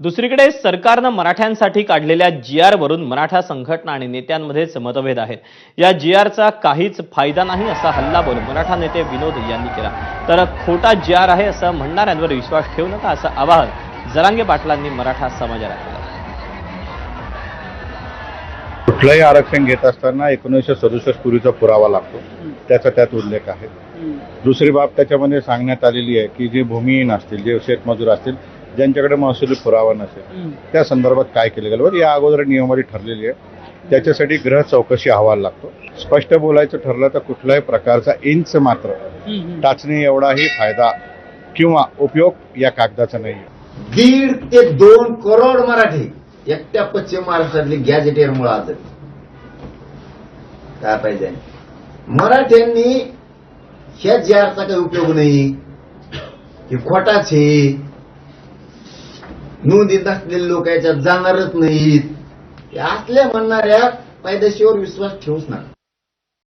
दुसरीकडे सरकारनं मराठ्यांसाठी काढलेल्या जी वरून मराठा संघटना आणि नेत्यांमध्येच मतभेद आहेत. या जी आरचा काहीच फायदा नाही असा हल्लाबोल मराठा नेते विनोद यांनी केला. तर खोटा जी आर आहे असं म्हणणाऱ्यांवर विश्वास ठेवू नका असं आवाहन जरांगे पाटलांनी मराठा समाजाला केलं. कुठलंही आरक्षण घेत असताना एकोणीसशे सदुसष्ट पूर्वीचा पुरावा लागतो. त्याचा त्यात उल्लेख आहे. दुसरी बाब त्याच्यामध्ये सांगण्यात आलेली आहे की जे भूमिहीन असतील जे शेतमजूर असतील ज्यांच्याकडे महसुली पुरावा नसेल त्या संदर्भात काय केलं गेलं? बरं या अगोदर नियमावली ठरलेली आहे. त्याच्यासाठी ग्रह चौकशी अहवाल लागतो. स्पष्ट बोलायचं ठरलं तर कुठल्याही प्रकारचा इंच मात्र टाचणी एवढाही फायदा किंवा उपयोग या कागदाचा नाही दीड ते दोन करोड मराठी एकट्या पश्चिम महाराष्ट्रातले गॅजेटेर मुळे आज काय पाहिजे? मराठ्यांनी ह्या जारचा काही उपयोग नाही. हे खोटाच आहे. नोंदीत असलेले लोक याच्यात जाणारच नाहीत. असल्या म्हणणाऱ्या पायदेशीवर विश्वास ठेवूच नका.